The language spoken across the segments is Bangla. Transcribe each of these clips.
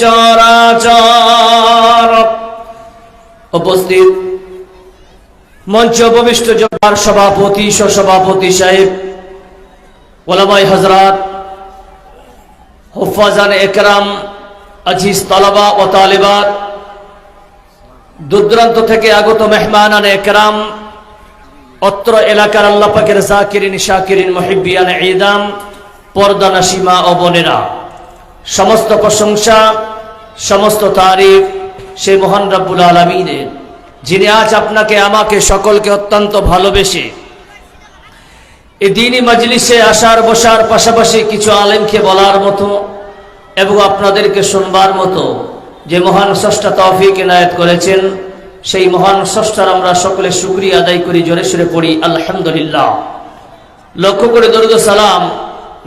চরাচর। উপস্থিত মঞ্চ উপবিষ্ট জবার সভাপতি সভাপতি সাহেব ওলামাই হজরত হুফাজান একরাম, আজিজ তালাবা ও তালেবাত দূরদূরান্ত থেকে আগত মেহমান একরাম, অত্র এলাকার আল্লাহ পাকের জাকিরিন, শাকিরিন মহিবিয়ান ঈদাম, পর্দা নাসিমা ও বোনেরা, সমস্ত প্রশংসা সমস্ত তারিফ সেই মহান রাব্বুল আলমিনের, যিনি আজ আপনাকে, আমাকে সকলকে অত্যন্ত ভালোবেসে এই দিনই মজলিসে আসার বসার পাশাপাশি কিছু আলেমকে বলার মতো এবং আপনাদেরকে শুনবার মতো যে মহান স্রষ্টা তৌফিক এনায়েত করেছেন, সেই মহান স্রষ্টার আমরা সকলে শুক্রিয়া আদায় করি, জোরে সুরে পড়ি, আলহামদুলিল্লাহ। লক্ষ্য করে দরুদ সালাম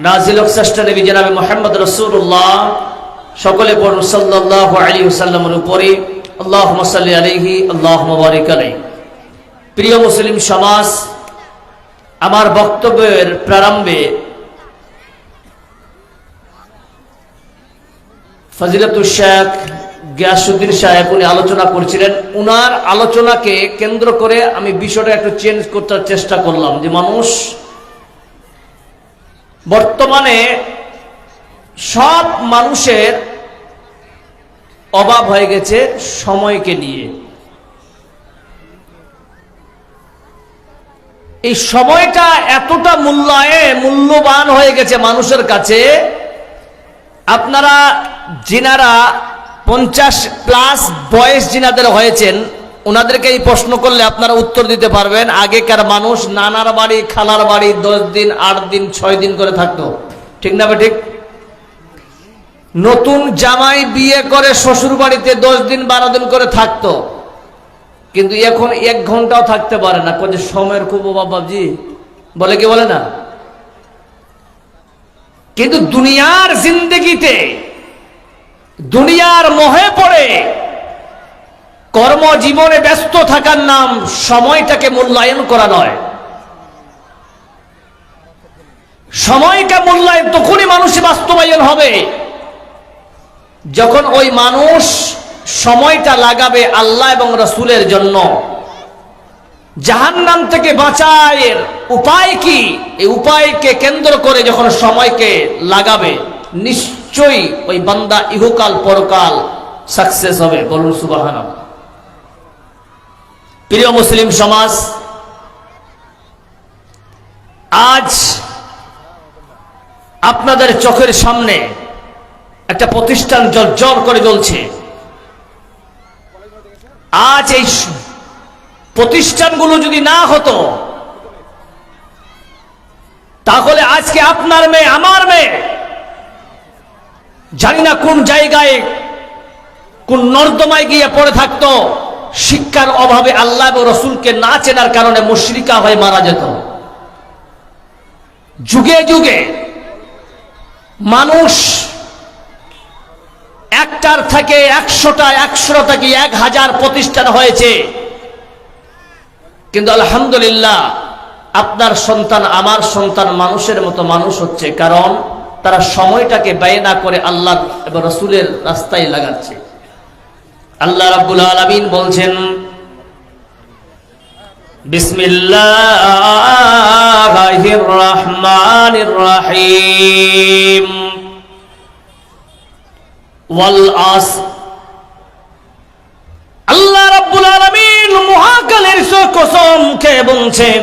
নাজিল স্রষ্টা নবী জনাবে মোহাম্মদ রসুল্লাহ সকলে পড়ুন সাল্লাহ আলী সাল্লামের উপরে আল্লাহ সাল্লি আলহি আল্লাহ মুবারিক আলাই প্রিয় মুসলিম সমাজ, আমার বক্তব্যের প্রারম্ভে ফজিলাতুল শেখ গিয়াসুদ্দিন সাহেব উনি আলোচনা করছিলেন। উনার আলোচনাকে কেন্দ্র করে আমি বিষয়টা একটু চেঞ্জ করতে চেষ্টা করলাম যে মানুষ বর্তমানে সব মানুষের অভাব হয়ে গেছে সময়কে নিয়ে। এই সময়টা এতটা মূল্যায়ে মূল্যবান হয়ে গেছে মানুষের কাছে। আপনারা যিনারা পঞ্চাশ প্লাস বয়স যিনাদের হয়েছেন, ওনাদেরকে এই প্রশ্ন করলে আপনারা উত্তর দিতে পারবেন, আগেকার মানুষ নানার বাড়ি, খালার বাড়ি দশ দিন, আট দিন, ছয় দিন করে থাকতো। ঠিক না ঠিক? নতুন জামাই বিয়ে করে শ্বশুর বাড়িতে দশ দিন বারো দিন করে থাকতো। কিন্তু এখন এক ঘন্টাও থাকতে পারে না। কোন সময়ের খুব বাবজি বলে কি বলে না? কিন্তু দুনিয়ার জিন্দগিতে, দুনিয়ার মোহে পড়ে, কর্মজীবনে ব্যস্ত থাকার নাম সময়টাকে মূল্যায়ন করা নয়। সময়কে মূল্যায়ন তখনই মানুষে বাস্তবায়ন হবে যখন ওই মানুষ সময়টা লাগাবে আল্লাহ এবং রসুলের জন্য, জাহান্নাম থেকে বাঁচায়ের উপায় কি? এই উপায়কে কেন্দ্র করে যখন সময়কে লাগাবে, নিশ্চয়ই ওই বান্দা ইহুকাল পরকাল সাকসেস হবে। বলুন সুবাহান প্রিয় মুসলিম সমাজ, আজ আপনাদের চোখের সামনে একটা প্রতিষ্ঠান জল করে জ্বলছে। আজ এই প্রতিষ্ঠানগুলো যদি না হতো, তাহলে আজকে আপনার মেয়ে, আমার মেয়ে, জানি না কোন জায়গায়, কোন নর্দমায় গিয়ে পড়ে থাকতো, শিক্ষার অভাবে আল্লাহ রসুলকে না চেনার কারণে মুশ্রিকা হয়ে মারা যেত। যুগে যুগে মানুষ একটার থেকে একশোটা একশো থেকে এক হাজার প্রতিষ্ঠান হয়েছে? কিন্তু আলহামদুলিল্লাহ, আপনার সন্তান আমার সন্তান মানুষের মতো মানুষ হচ্ছে, কারণ তারা সময়টাকে ব্যয় না করে আল্লাহ এবং রসুলের রাস্তায় লাগাচ্ছে। আল্লাহ রাব্বুল আলমিন বলছেন, বিসমিল্লাহির রহমানির রহিম। আল্লাহ রাব্বুল আলামিন মহাকালের কসম খেয়ে বলছেন